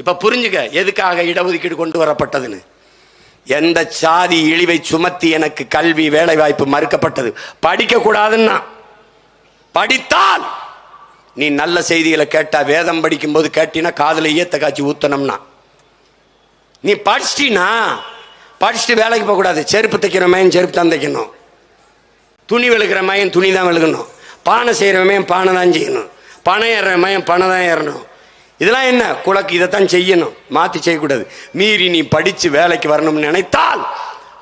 இப்ப புரிஞ்சுக்க எதுக்காக இடஒதுக்கீடு கொண்டு வரப்பட்டதுன்னு? எந்த சாதி இழிவை சுமத்தி எனக்கு கல்வி வேலை வாய்ப்பு மறுக்கப்பட்டது? படிக்க கூடாதுன்னா படித்தால் நீ நல்ல செய்திகளை கேட்டா வேதம் படிக்கும் போது கேட்டினா காதுல ஈயத்த காய்ச்சி ஊத்தணும்னா. நீ படிச்சிட்டினா படிச்சுட்டு வேலைக்கு போகக்கூடாது. செருப்பு தைக்கிற மயன் செருப்பு தான் தைக்கணும். துணி விழுக்கிற மயன் துணி தான் விழுகணும். பானை செய்கிற மையன் பானை தான் செய்யணும். பணம் ஏறுற மயன் பணம் தான் ஏறணும். இதெல்லாம் என்ன? குலக்கு இதைத்தான் செய்யணும். மாற்றி செய்யக்கூடாது. மீறி நீ படித்து வேலைக்கு வரணும்னு நினைத்தால்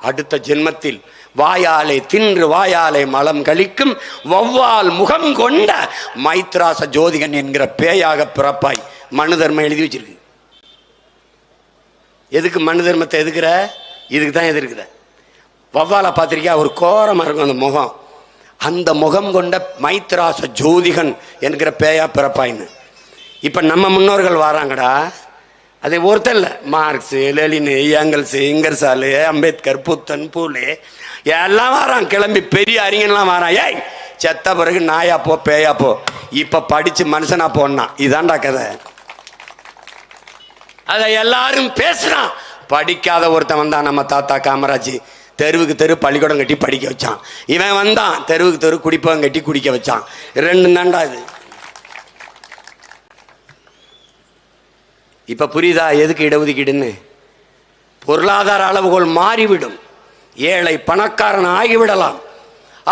அடுத்த ஜென்மத்தில் வாயாலே தின்று வாயாலே மலம் கழிக்கும் வௌவால் முகம் கொண்ட மைத்ராச ஜோதிகன் என்கிற பேயாக பிறப்பாய் மனு தர்மம் எழுதி வச்சிருக்கு. எதுக்கு மனு தர்மத்தை எதுக்குற? இதுக்கு தான் எதிர்க்குற. வௌவால பார்த்துருக்கியா? ஒரு கோரமாக இருக்கும் அந்த முகம். அந்த முகம் கொண்ட மைத்ராச ஜோதிகன் என்கிற பேயா பிறப்பாயின்னு. இப்போ நம்ம முன்னோர்கள் வராங்கடா. அது ஒருத்தர் இல்லை. Marx Lenin Engels Ingersoll Ambedkar புத்தன் பூலு எல்லாம் வரான். கிளம்பி பெரிய அறிஞன்லாம் வரான். ஏய் செத்த பிறகு நாயா போ பேயா போ. இப்போ படித்து மனுஷனா போனா. இதான்டா கதை. அதை எல்லாரும் பேசுறான். படிக்காத ஒருத்தன் வந்தான் நம்ம தாத்தா காமராஜ். தெருவுக்கு தெரு பள்ளிக்கூடம் கட்டி படிக்க வச்சான். இவன் வந்தான். தெருவுக்கு தெரு குடிப்பவன் கட்டி குடிக்க வச்சான். ரெண்டு தாண்டா இது. இப்போ புரியுதா? எதுக்கு இடஒதுக்கீடுன்னு? பொருளாதார அளவுகோல் மாறிவிடும். ஏழை பணக்காரன் ஆகிவிடலாம்.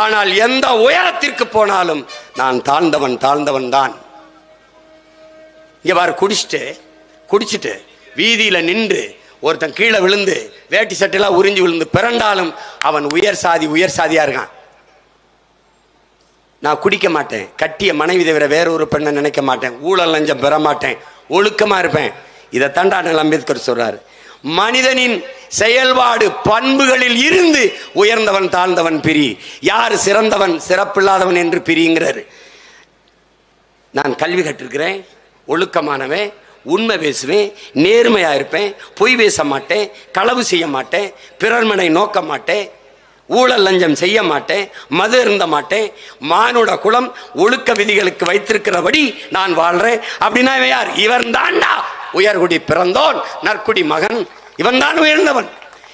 ஆனால் எந்த உயரத்திற்கு போனாலும் நான் தாழ்ந்தவன் தாழ்ந்தவன் தான். இங்கே பாரு குடிச்சிட்டு குடிச்சிட்டு வீதியில் நின்று ஒருத்தன் கீழே விழுந்து வேட்டி சட்டெல்லாம் உறிஞ்சி விழுந்து பிறண்டாலும் அவன் உயர் சாதி உயர் சாதியாக இருக்கான். நான் குடிக்க மாட்டேன். கட்டிய மனைவி தவிர வேற ஒரு பெண்ணை நினைக்க மாட்டேன். ஊழல் லஞ்சம் பெற மாட்டேன். ஒழுக்கமா இருப்பேன். இதை தண்டா அம்பேத்கர் சொல்றாரு. மனிதனின் செயல்பாடு பண்புகளில் இருந்து உயர்ந்தவன் தாழ்ந்தவன் பிரி. யார் சிறந்தவன் சிறப்பில்லாதவன் என்று பிரிங்கிறார். நான் கல்வி கற்றிருக்கிறேன் ஒழுக்கமானவன் உண்மை பேசுவேன் நேர்மையாக இருப்பேன் பொய் பேச மாட்டேன் களவு செய்ய மாட்டேன் பிறர்மனை நோக்க மாட்டேன். ஊழல் லஞ்சம் செய்ய மாட்டேன் மது இருந்த மாட்டேன் மானுட குலம் ஒழுக்க விதிகளுக்கு வைத்திருக்கிறபடி நான் வாழ்றேன். அப்படின்னா இவன் யார்? இவன் தான்டா. உயர்குடி பிறந்தோன் நற்குடி மகன். இவன் தான் உயர்ந்தவன்.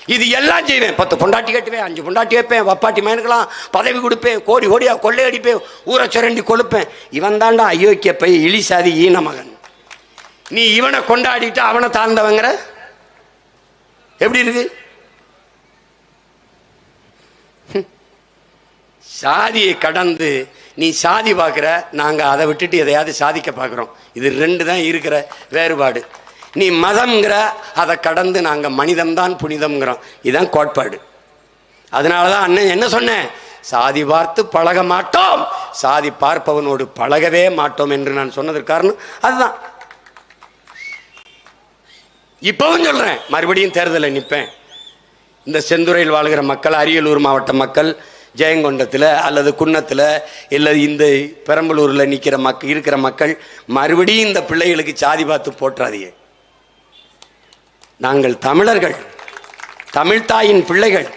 இது எல்லாம் செய்வேன். பத்து பொண்டாட்டி கட்டுவேன் அஞ்சு பொண்டாட்டி வைப்பேன் வப்பாட்டி மயனுக்கெல்லாம் பதவி கொடுப்பேன் கோடி கோடியா கொள்ளையடிப்பேன் ஊரை சுரண்டி கொழுப்பேன் இவன் தாண்டா அயோக்கிய பை இழிசாதி ஈன மகன். நீ இவனை கொண்டாடிட்டு அவனை தாழ்ந்தவங்கிற? எப்படி இருக்கு? சாதியை கடந்து நீ சாதி பார்க்குற நாங்கள் அதை விட்டுட்டு எதையாவது சாதிக்க பார்க்குறோம். இது ரெண்டு தான் இருக்கிற வேறுபாடு. நீ மதம்ங்கிற அதை கடந்து நாங்கள் மனிதம்தான் புனிதம்ங்கிறோம். இதுதான் கோட்பாடு. அதனால தான் அண்ணன் என்ன சொன்னேன்? சாதி பார்த்து பழக மாட்டோம். சாதி பார்ப்பவனோடு பழகவே மாட்டோம் என்று நான் சொன்னதற்கு காரணம் அதுதான். இப்பவும் சொல்றேன் மறுபடியும் தேர்தலில் நிற்பேன் இந்த செந்துறையில் வாழ்கிற மக்கள் அரியலூர் மாவட்ட மக்கள் ஜெயங்கொண்டத்தில் அல்லது குன்னத்தில் இல்லை இந்த பெரம்பலூரில் நிற்கிற மக் இருக்கிற மக்கள் மறுபடியும் இந்த பிள்ளைகளுக்கு சாதி பார்த்து போற்றாதீங்க. நாங்கள் தமிழர்கள். தமிழ்தாயின் பிள்ளைகள்.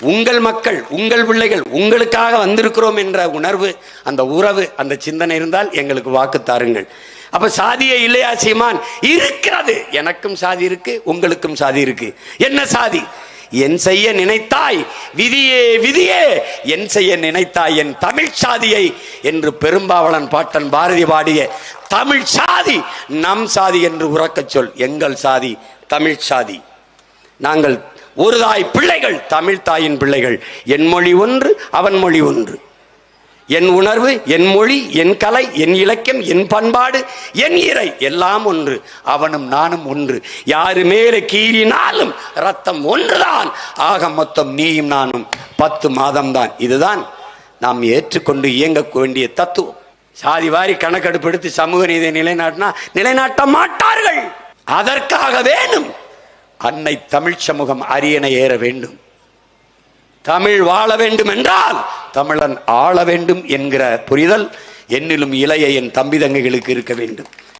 உங்கள் மக்கள் உங்கள் பிள்ளைகள் உங்களுக்காக வந்திருக்கிறோம் என்ற உணர்வு அந்த உறவு அந்த சிந்தனை இருந்தால் எங்களுக்கு வாக்கு தாருங்கள். அப்ப சாதியே இல்லையா சீமான்? இருக்கிறது. எனக்கும் சாதி இருக்கு உங்களுக்கும் சாதி இருக்கு. என்ன சாதி? என் செய்ய நினைத்தாய் விதியே விதியே. என் செய்ய நினைத்தாய் என் தமிழ் சாதியை என்று பெரும்பாவளன் பாட்டன் பாரதி பாடிய தமிழ் சாதி நம் சாதி என்று உறக்கச் சொல். எங்கள் சாதி தமிழ் சாதி. நாங்கள் ஒரு தாய் பிள்ளைகள் தமிழ் தாயின் பிள்ளைகள். என் மொழி ஒன்று அவன் மொழி ஒன்று. என் உணர்வு என் மொழி என் கலை என் இலக்கியம் என் பண்பாடு என் இறை எல்லாம் ஒன்று. அவனும் நானும் ஒன்று. யாரு மேலே கீறினாலும் ரத்தம் ஒன்றுதான். ஆக மொத்தம் நீயும் நானும் பத்து மாதம்தான். இதுதான் நாம் ஏற்றுக்கொண்டு இயங்க வேண்டிய தத்துவம். சாதி வாரி கணக்கெடுப்பெடுத்து சமூக நீதியை நிலைநாட்டினா நிலைநாட்ட மாட்டார்கள். அதற்காக வேணும் அன்னை தமிழ் சமூகம் அரியணை ஏற வேண்டும். தமிழ் வாழ வேண்டும் என்றால் தமிழன் ஆள வேண்டும் என்கிற புரிதல் என்னிலும் இளைய என் தம்பி தங்கைகளுக்கு இருக்க வேண்டும்.